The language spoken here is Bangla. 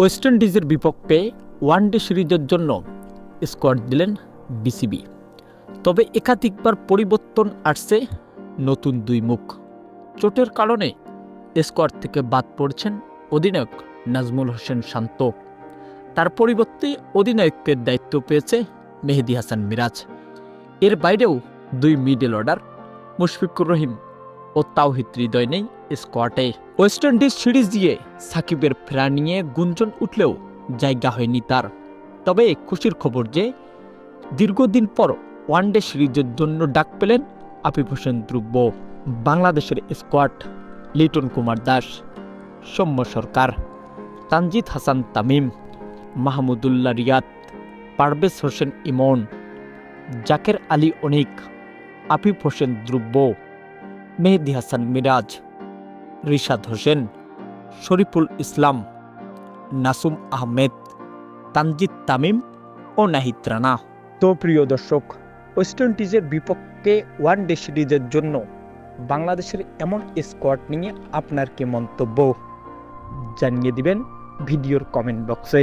ওয়েস্ট ইন্ডিজের বিপক্ষে ওয়ানডে সিরিজের জন্য স্কোয়াড দিলেন বিসিবি। তবে একাধিকবার পরিবর্তন আসছে নতুন দুই মুখ। চোটের কারণে স্কোয়াড থেকে বাদ পড়ছেন অধিনায়ক নাজমুল হোসেন শান্ত। তার পরিবর্তে অধিনায়কের দায়িত্ব পেয়েছে মেহেদি হাসান মিরাজ। এর বাইরেও দুই মিডল অর্ডার মুশফিকুর রহিম ও তাওহিদ হৃদয় নেই স্কোয়াডে। ওয়েস্ট ইন্ডিজ সিরিজ দিয়ে সাকিবের ফেরা নিয়ে গুঞ্জন উঠলেও জায়গা হয়নি তার। তবে খুশির খবর যে, দীর্ঘদিন পর ওয়ানডে সিরিজের জন্য ডাক পেলেন আফিফ হোসেন ধ্রুব বাংলাদেশের স্কোয়াড লিটন কুমার দাস, সৌম্য সরকার, তানজিদ হাসান তামিম, মাহমুদুল্লাহ রিয়াদ, পারভেজ হোসেন ইমন, জাকের আলী অনিক আফিফ হোসেন ধ্রুব মেহেদি হাসান মিরাজ, রিশাদ হোসেন, শরীফুল ইসলাম, নাসুম আহমেদ, তানজিদ তামিম ও নাহিদ রানা। তো প্রিয় দর্শক ওয়েস্ট ইন্ডিজের বিপক্ষে ওয়ান ডে সিরিজের জন্য বাংলাদেশের এমন স্কোয়াড নিয়ে আপনার কি মন্তব্য? জানিয়ে দিবেন ভিডিওর কমেন্ট বক্সে